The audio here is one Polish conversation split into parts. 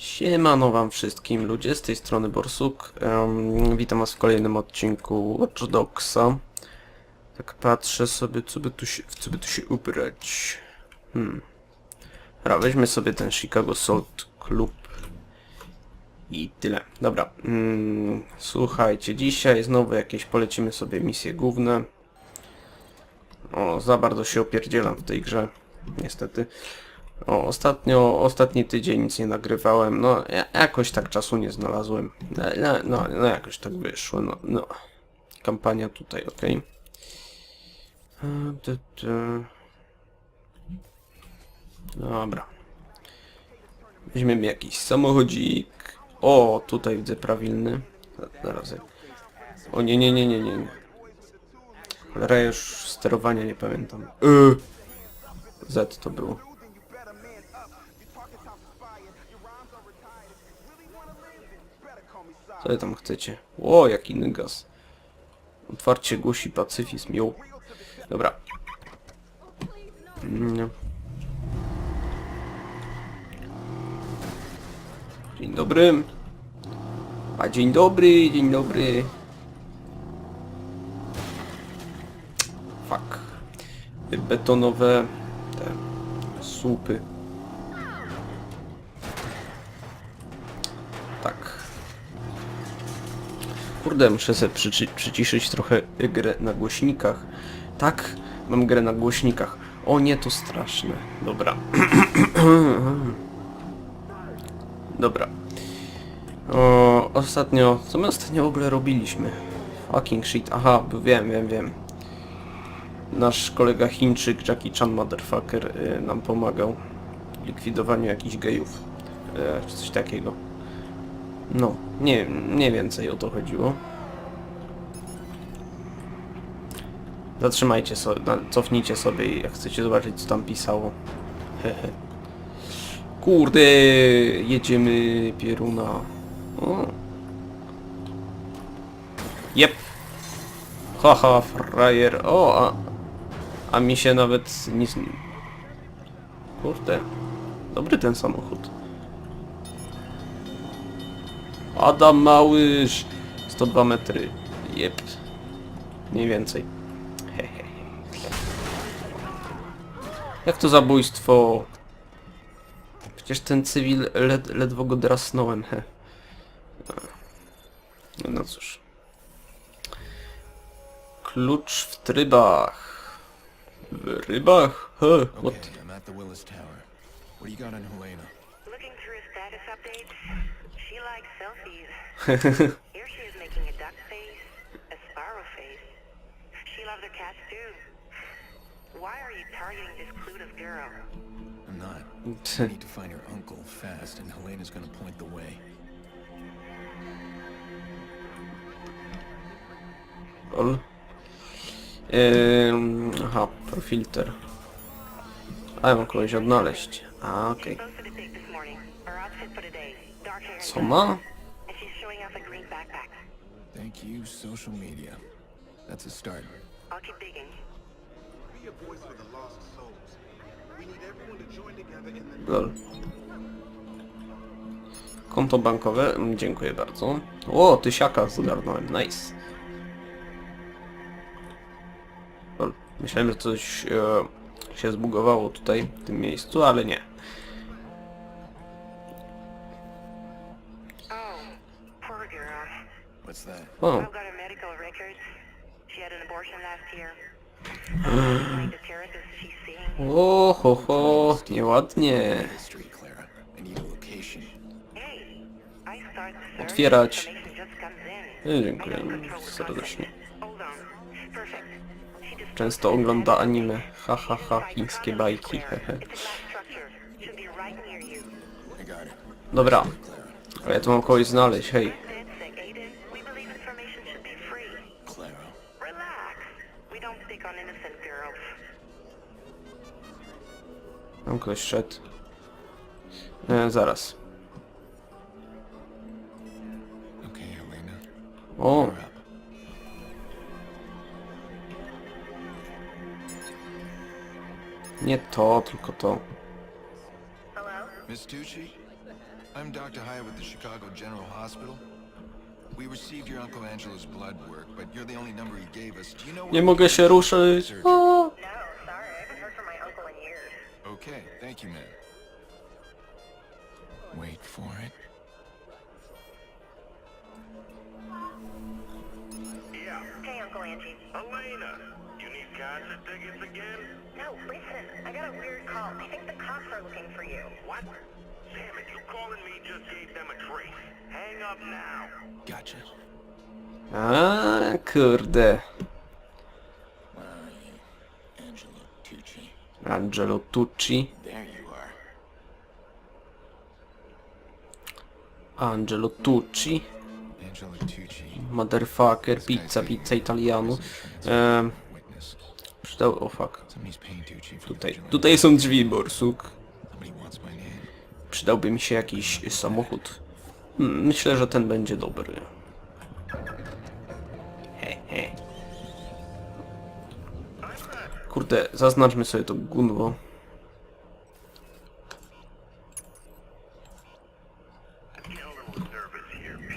Siemano wam wszystkim ludzie, z tej strony Borsuk. Em, witam was w kolejnym odcinku Watch Dogsa. Tak patrzę sobie, co by tu się, w co by tu się ubrać. Hmm. Dobra, weźmy sobie ten Chicago Salt Club. I tyle. Dobra. Mm, słuchajcie, dzisiaj znowu jakieś polecimy sobie misje główne. O, za bardzo się opierdzielam w tej grze. Niestety. O, ostatnio, ostatni tydzień nic nie nagrywałem, no ja, jakoś tak czasu nie znalazłem. No, no, no, no jakoś tak wyszło, no, no. Kampania tutaj, tu. Dobra. Weźmiemy jakiś samochodzik. O, tutaj widzę prawilny. Zaraz. O nie, nie, nie, nie, nie. Cholera, już sterowania nie pamiętam. Yy. Z to było. Co wy tam chcecie? O, jaki nygas. Otwarcie głosi pacyfizm, ją. Dobra. Mm. Dzień dobry. A dzień dobry, dzień dobry. Fuck. Betonowe te słupy. Kurde, muszę sobie przyci przyciszyć trochę grę na głośnikach. Tak, mam grę na głośnikach. O nie, to straszne. Dobra. Dobra. O, ostatnio... Co my ostatnio w ogóle robiliśmy? Fucking shit. Aha, wiem, wiem, wiem. Nasz kolega Chińczyk, Jackie Chan Motherfucker, y, nam pomagał w likwidowaniu jakichś gejów. Y, czy coś takiego. No, nie, nie więcej o to chodziło. Zatrzymajcie sobie, cofnijcie sobie jak chcecie zobaczyć co tam pisało. Hehe. Kurde, jedziemy pieruna. O. Jep. Haha, frajer. O, a, a mi się nawet nic... Kurde. Dobry ten samochód. Adam Małysz. 102 metry. Jep. Mniej więcej. Hehe. Jak to zabójstwo? Przecież ten cywil led, ledwo go drasnąłem, he. No cóż. Klucz w trybach. W rybach? He, what? Okay, I'm at the Willis Tower. What do you got on Helena? Looking through his status updates, she likes selfies. Here she is making a duck face, a sparrow face. She loves her cats too. Why are you targeting this clueless girl? I'm not. I need to find her uncle fast, and Helena's gonna point the way. Lol. Ym, ehm, aha, profilter. A ja mam kogoś odnaleźć. A, okej. Posted Co ma? Thank you, social media. That's a start. I'll keep digging. Be a voice for the lost souls. We need everyone to join together in the Lol. Konto bankowe, mm, dziękuję bardzo. O, tysiaka zgarnąłem, nice. Lol. Myślałem, że coś e, się zbugowało tutaj, w tym miejscu, ale nie. What's that? O, I've got her medical records. She had an abortion last year. like the terrorists she's seeing. o ho, ho, nieładnie. History, Clara. I need a location. Hey, I start the search. Otwierać. Information just comes in. E, Dziękuję serdecznie. process. Hold on. Perfect. She just Często ogląda anime. Ha ha ha, chińskie bajki. hehe. It's a glass structure. Should be right near you. I got it. Dobra, Clara. ale ja tu mam kogoś znaleźć, hej. Tam ktoś szedł. E, zaraz. O, nie to, tylko to. Miss Tucci? I'm Dr. Hyatt with the Chicago General Hospital. We received your Uncle Angelo's blood work, but you're the only number he gave us. Do you know Nie mogę się ruszyć. O! Okay, thank you, man. Wait for it. Yeah. Hey, Uncle Angie. Elena, you need concert tickets again? No, listen, I got a weird call. I think the cops are looking for you. What? Damn it, you calling me just gave them a trace. Hang up now. Gotcha. A, kurde. Angelo Tucci. Angelo Tucci. Motherfucker. Pizza, pizza italiano. Ehm, przydał... O fuck. Tucci for Tutaj, tutaj są drzwi, borsuk. Przydałby mi się jakiś samochód. Hmm, myślę, że ten będzie dobry. Kurde, zaznaczmy sobie to gunwo.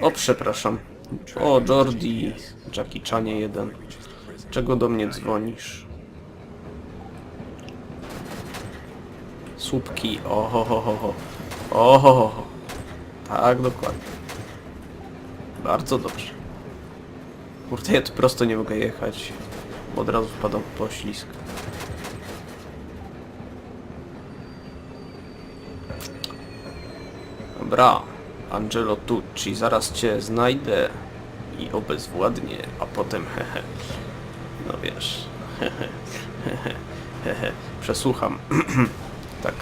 O, przepraszam. O, Jordi. Jackie Chanie jeden. Czego do mnie dzwonisz? Słupki. Oho, ho, ho, ho. Oho, ho, ho. Tak, dokładnie. Bardzo dobrze. Kurde, ja tu prosto nie mogę jechać. Bo od razu wpadam w poślizg. Dobra. Angelo Tucci, zaraz cię znajdę i obezwładnię, a potem hehe. No wiesz. Hehe. Hehe. Hehe. Przesłucham. tak.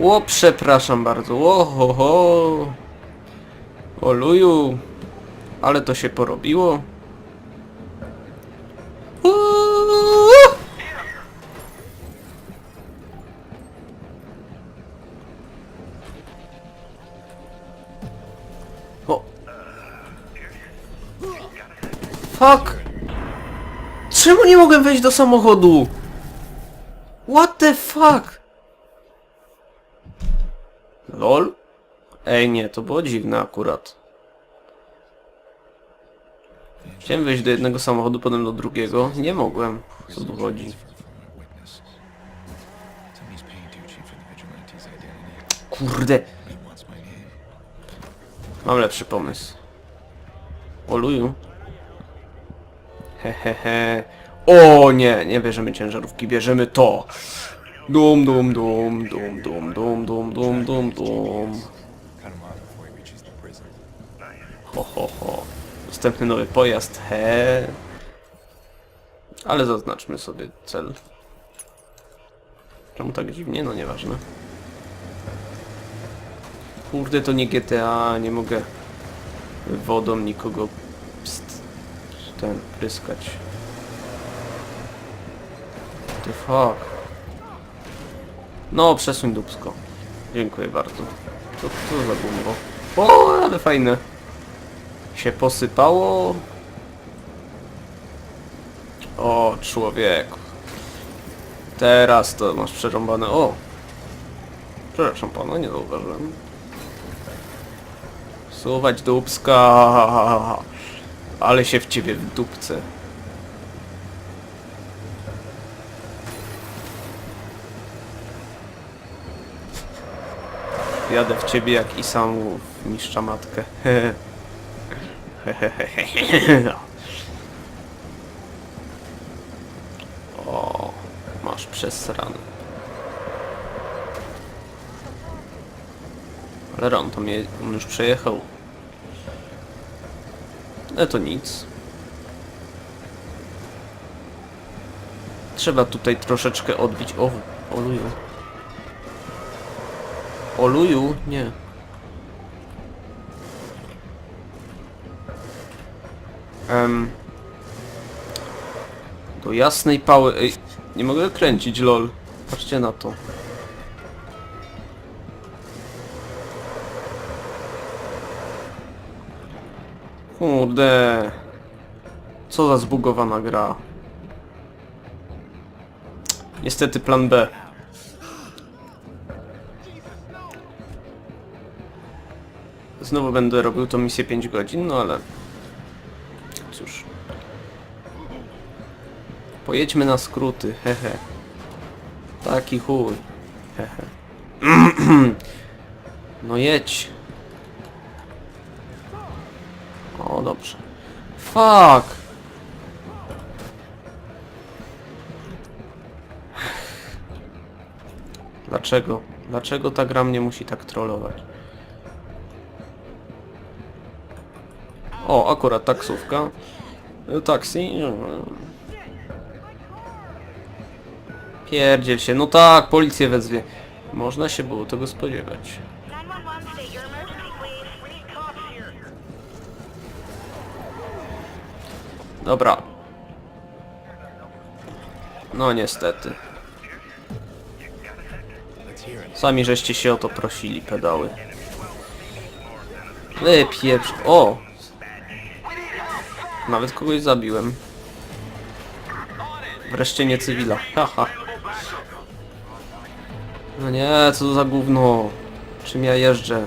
O, przepraszam bardzo. O, ho, ho. Oluju. Ale to się porobiło. Mogę wejść do samochodu? What the fuck? LOL? Ej, nie, to było dziwne akurat. Chciałem wejść do jednego samochodu, potem do drugiego. Nie mogłem. Co tu chodzi? Kurde. Mam lepszy pomysł. Oluju. Hehehe. O nie, nie bierzemy ciężarówki, bierzemy to. Dum dum dum dum dum dum dum dum dum dum. Ho ho ho. Następny nowy pojazd, he. Ale zaznaczmy sobie cel. Czemu tak dziwnie? No nieważne. Kurde, to nie GTA, nie mogę wodą nikogo pst, ten pryskać. The fuck. No, przesuń dupsko. Dziękuję bardzo. Co to za gumbo? O, ale fajne. Się posypało. O, człowieku. Teraz to masz przerąbane. O! Przepraszam pana, nie zauważyłem. Suwać dupska. Ale się w ciebie w dupce. Jadę w ciebie jak i sam w niszcza matkę. o, masz przesrane. Ale Ron, to mnie, on już przejechał. No to nic. Trzeba tutaj troszeczkę odbić. O. Oluju? Nie. Em, do jasnej pały. Ej, nie mogę kręcić, lol. Patrzcie na to. Kurde. Co za zbugowana gra. Niestety plan B. Znowu będę robił tą misję 5 godzin, no ale... Cóż. Pojedźmy na skróty, hehe. Taki chuj. Hehe. No jedź. O, dobrze. Fuck! Dlaczego? Dlaczego ta gra mnie musi tak trollować? O, akurat taksówka. Taksi. Pierdziel się. No tak, policję wezwie. Można się było tego spodziewać. 911, state your emergency, please. We need cops here. Dobra. No niestety. Sami żeście się o to prosili, pedały. Wy pieprz... O! Nawet kogoś zabiłem. Wreszcie nie cywila. Haha. No nie, co to za gówno? Czym ja jeżdżę?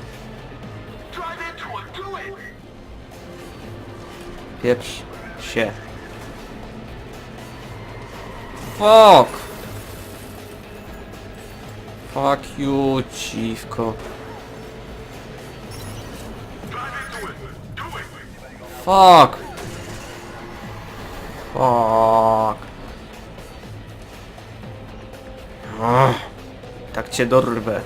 Pieprz się. Fuck! Fuck you, dziwko. Fuck! Fuck! Ach, tak cię dorwę.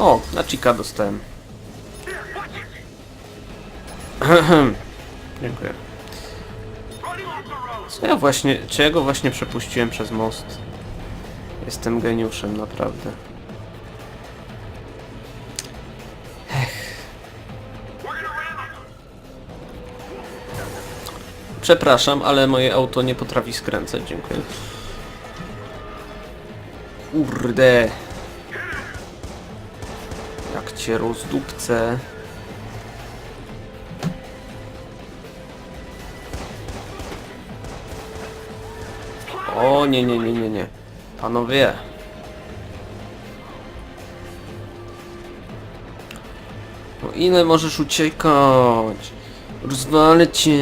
O, na Chica dostałem. Dziękuję. Co ja właśnie, czy ja właśnie przepuściłem przez most? Jestem geniuszem, naprawdę. Przepraszam, ale moje auto nie potrafi skręcać, dziękuję. Kurde. Cię rozdupcę. O nie, nie, nie, nie, nie. Panowie. No ile możesz uciekać? Rozwalę cię.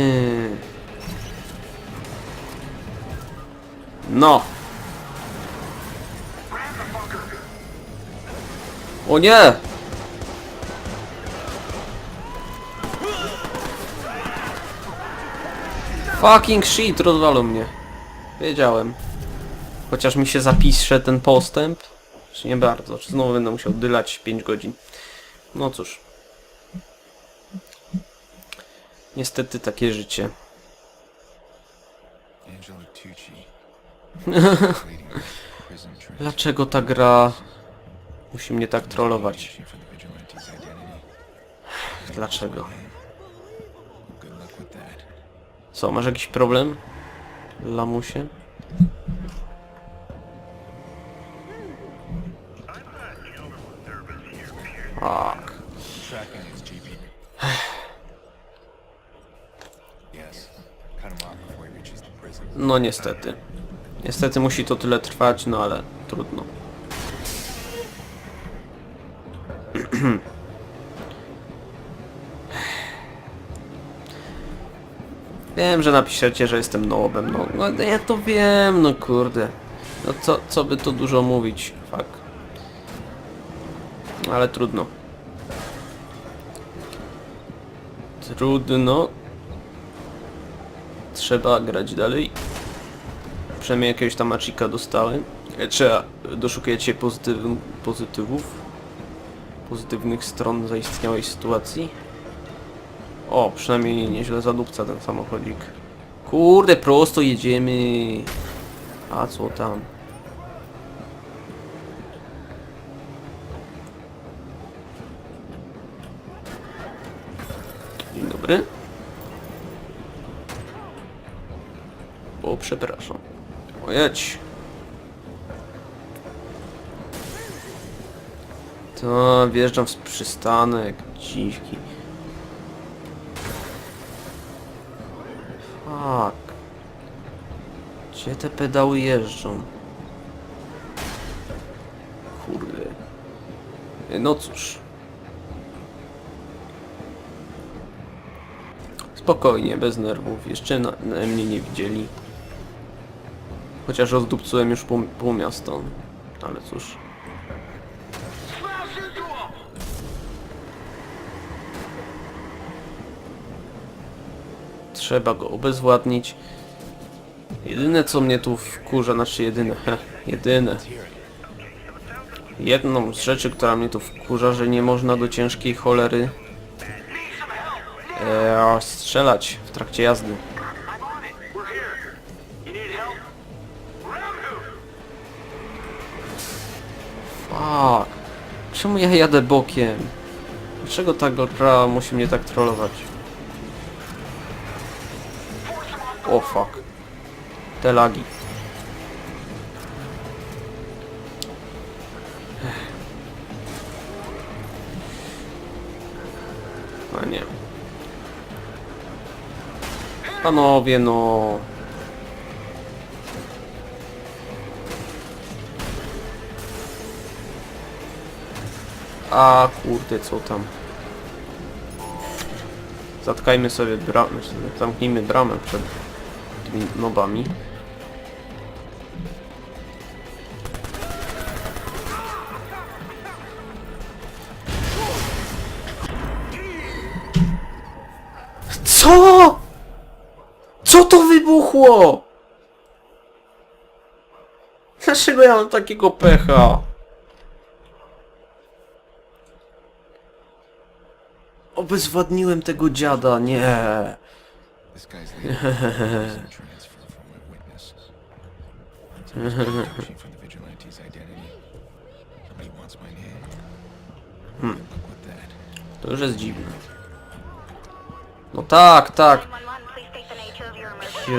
No. O nie! Fucking shit, rozwalą mnie. Wiedziałem. Chociaż mi się zapisze ten postęp. Czy nie bardzo. Czy znowu będę musiał dylać 5 godzin. No cóż. Niestety takie życie. Dlaczego ta gra musi mnie tak trollować? Dlaczego? Good luck with that. Co, masz jakiś problem? Lamusie? Prison. No niestety. Niestety musi to tyle trwać, no ale trudno. Wiem, że napiszecie, że jestem nobem, no, no ja to wiem, no kurde. No co, co by tu dużo mówić, fuck. Ale trudno. Trudno. Trzeba grać dalej. Przynajmniej jakiegoś tam achika dostałem. E, Trzeba, doszukujecie pozytyw, pozytywów. Pozytywnych stron zaistniałej sytuacji. O, przynajmniej nieźle zadupca ten samochodzik. Kurde, prosto jedziemy. A co tam? Dzień dobry. O, przepraszam. O, jedź. To wjeżdżam w przystanek, dziwki. Fuck. Gdzie te pedały jeżdżą? Kurde. No cóż. Spokojnie, bez nerwów. Jeszcze na, na mnie nie widzieli. Chociaż rozdupcyłem już pół, pół miasta. Ale cóż. Trzeba go obezwładnić. Jedyne co mnie tu wkurza, znaczy jedyne, he, jedyne. Jedną z rzeczy, która mnie tu wkurza, że nie można do ciężkiej cholery e, strzelać w trakcie jazdy. Fuck. Czemu ja jadę bokiem? Dlaczego ta gra musi mnie tak trollować? O fuck. Te lagi. A nie. Panowie, no. A kurde, co tam? Zatkajmy sobie bramę, zamknijmy bramę przed tymi nobami. piekło! Dlaczego ja mam takiego pecha? Obezwładniłem tego dziada, nie. Hmm. To już jest dziwne. No tak, tak. Ty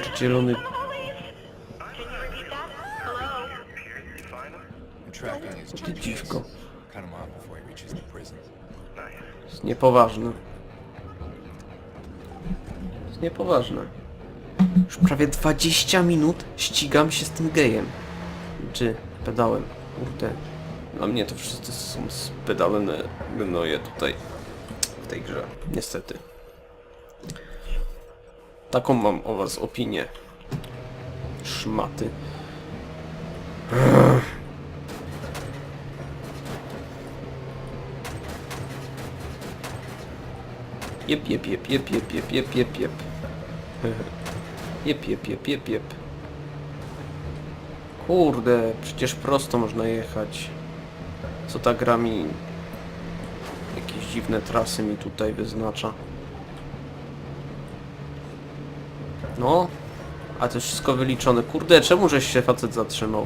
GPS. dziwko. Jest niepoważne. Jest niepoważne. Już prawie 20 minut ścigam się z tym gejem. Czy pedałem. Kurde. Dla mnie to wszyscy są spedalone gnoje tutaj. W tej grze. Niestety. Taką mam o was opinię. Szmaty. Jep, jep, jep, jep, jep, jep, jep, jep, jep. Jep, jep, jep, jep, jep. Kurde, przecież prosto można jechać. Co ta gra mi... Jakieś dziwne trasy mi tutaj wyznacza. No. A to wszystko wyliczone. Kurde, czemu żeś się facet zatrzymał?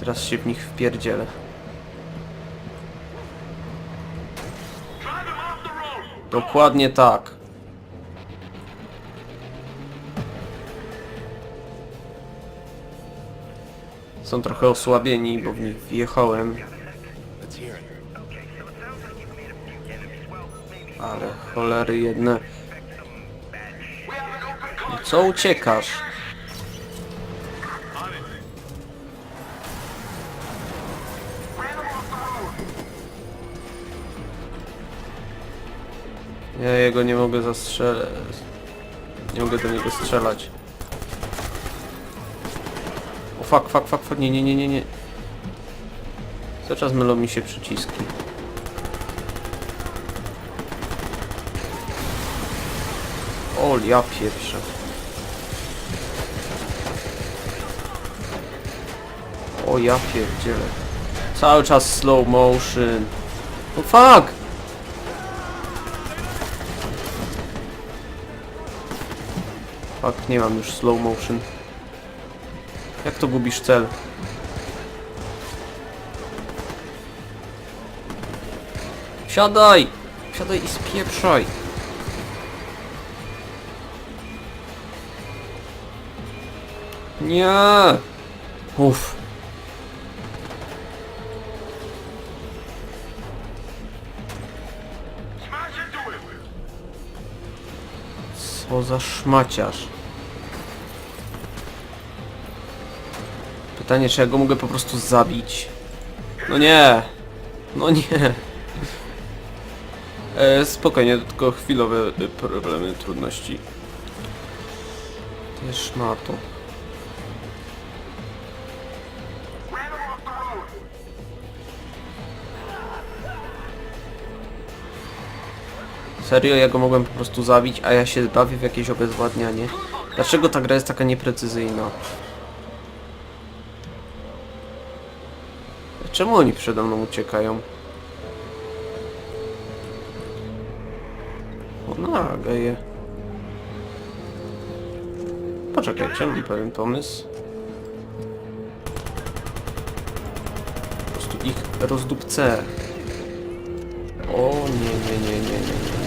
Teraz się w nich wpierdzielę. Dokładnie tak. Są trochę osłabieni, bo w nich wjechałem. Ale cholery jedne. Co uciekasz? Ja jego nie mogę zastrzelać. Nie mogę do niego strzelać. O fuck, fuck, fuck, fuck, nie, nie, nie, nie, nie. Cały czas mylą mi się przyciski. O, ja pierwsze. O, ja pierdzielę. Cały czas slow motion. O, fuck! Fuck, nie mam już slow motion. Jak to gubisz cel? Siadaj! Siadaj i spieprzaj! Nie! Uff. Co za szmaciarz. Pytanie, czy ja go mogę po prostu zabić? No nie! No nie! E, spokojnie, to tylko chwilowe e, problemy, trudności. Ty szmato. Serio, ja go mogłem po prostu zabić, a ja się bawię w jakieś obezwładnianie. Dlaczego ta gra jest taka nieprecyzyjna? Czemu oni przede mną uciekają? O, na, geje. Poczekajcie, mam pewien pomysł. Po prostu ich rozdupcę. O nie, nie, nie, nie, nie, nie,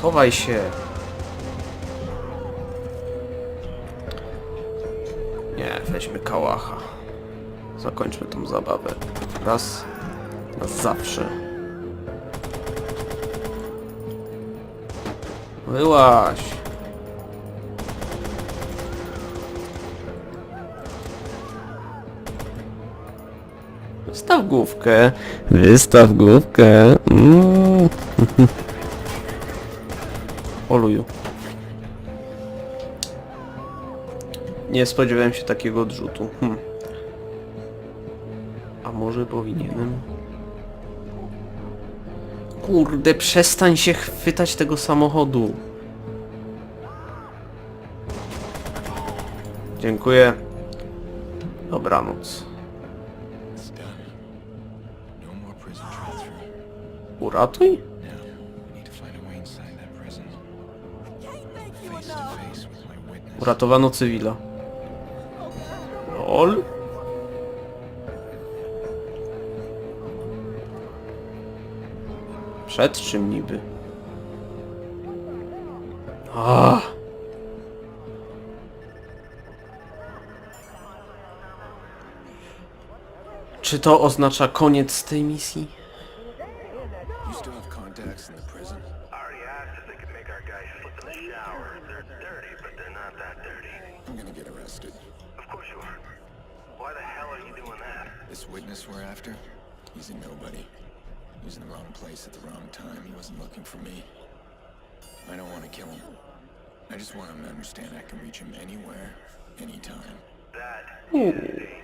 Schowaj się. Nie, weźmy kałacha. Zakończmy tą zabawę. Raz na zawsze. Wyłaź. Wystaw główkę. Wystaw główkę. Mm. Oluju. Nie spodziewałem się takiego odrzutu. Hm. A może powinienem? Kurde, przestań się chwytać tego samochodu. Dziękuję. Dobranoc. No. Uratuj? Uratowano cywila. LOL? Przed czym niby? Ah. Czy to oznacza koniec tej misji? 911.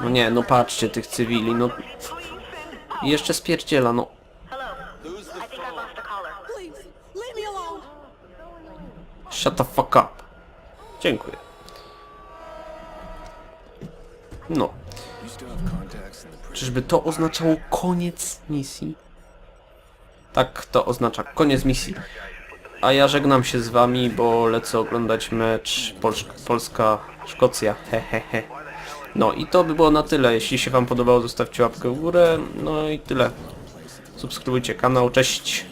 No nie, no patrzcie tych cywili, no jeszcze spierdziela, no. Shut the fuck up. Dziękuję. No, czyżby to oznaczało koniec misji? Tak, to oznacza koniec misji. A ja żegnam się z wami, bo lecę oglądać mecz Polsz Polska-Szkocja. Hehehe. No i to by było na tyle. Jeśli się wam podobało, zostawcie łapkę w górę. No i tyle. Subskrybujcie kanał. Cześć.